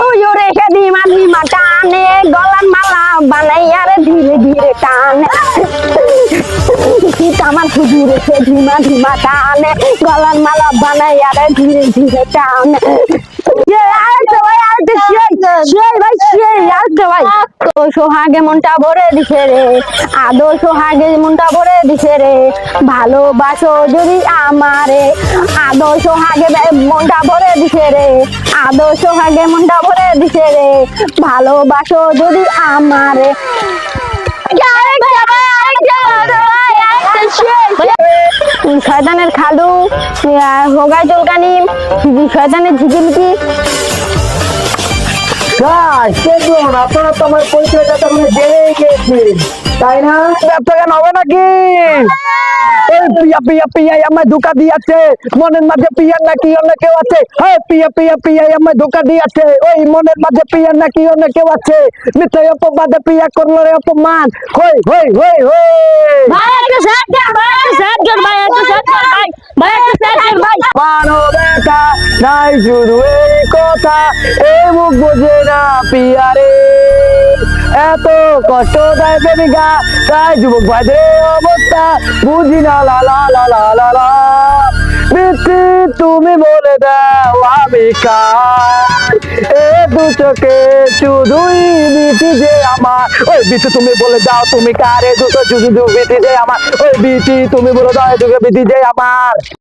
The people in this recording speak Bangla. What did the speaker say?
হুজুরে সে ধিমা ধিমা টানে গলার মালা বানাইয়া রে ধীরে ধীরে টানে শীত আমার হুজুরে সে ধিমা ধিমা টানে গলার মালা বানাইয়া রে ধীরে ধীরে টানে এ, আরেকটা ভাই, সোহাগে মনটা ভরে দিছে রে, আদো সোহাগে মনটা ভরে দিছে রে। ভালোবাসো যদি আমারে, আদো সোহাগে মনটা ভরে দিছে রে। আদো সোহাগে মনটা ভরে দিছে রে। ভালোবাসো যদি আমারে। শয়তানের খালু হোগাই চুলকানি শয়তানের ঝিকিমিকি। গাছ দেখুন আপনারা তো আমার পরিচয়টা তো মানে জেনেই গিয়েছেন তাই না? ব্যবসা কেন হবে নাকি? এই পিয়া পিয়া পিয়া আমায় ধোকা দিয়েছে মনের মাঝে পিয়ার নাকি অন্য কেউ আছে? পিয়া পিয়া পিয়া আমায় ধোকা দিয়েছে ওই মনের মাঝে পিয়ার নাকি অন্য কেউ আছে? মিথ্যায় অপবাদে পিয়া করল রে অপমান। হই হই হই হই। ভাই একটা সেট ভাই একটা সেট ভাই একটা সেট ভাই ভাই একটা সেট ভাই। মানো বেটা নাই শুধু কথা এই মুখ বোঝে না পিয়ারে। এত কষ্ট দেয় প্রেমিকা, তাই যুবক ভাইদের অবস্থা বুঝি না, লা লা লা লা লা লা। তুমি বলে দাও আমি কার। এ দু চোখে শুধুই বিটি যে আমার। ওই বিটি তুমি বলে দাও তুমি কারে? দুটো শুধু বিটি যে আমার। ওই বিটি তুমি বলে দাও, এ দুটো বিটি যে আমার।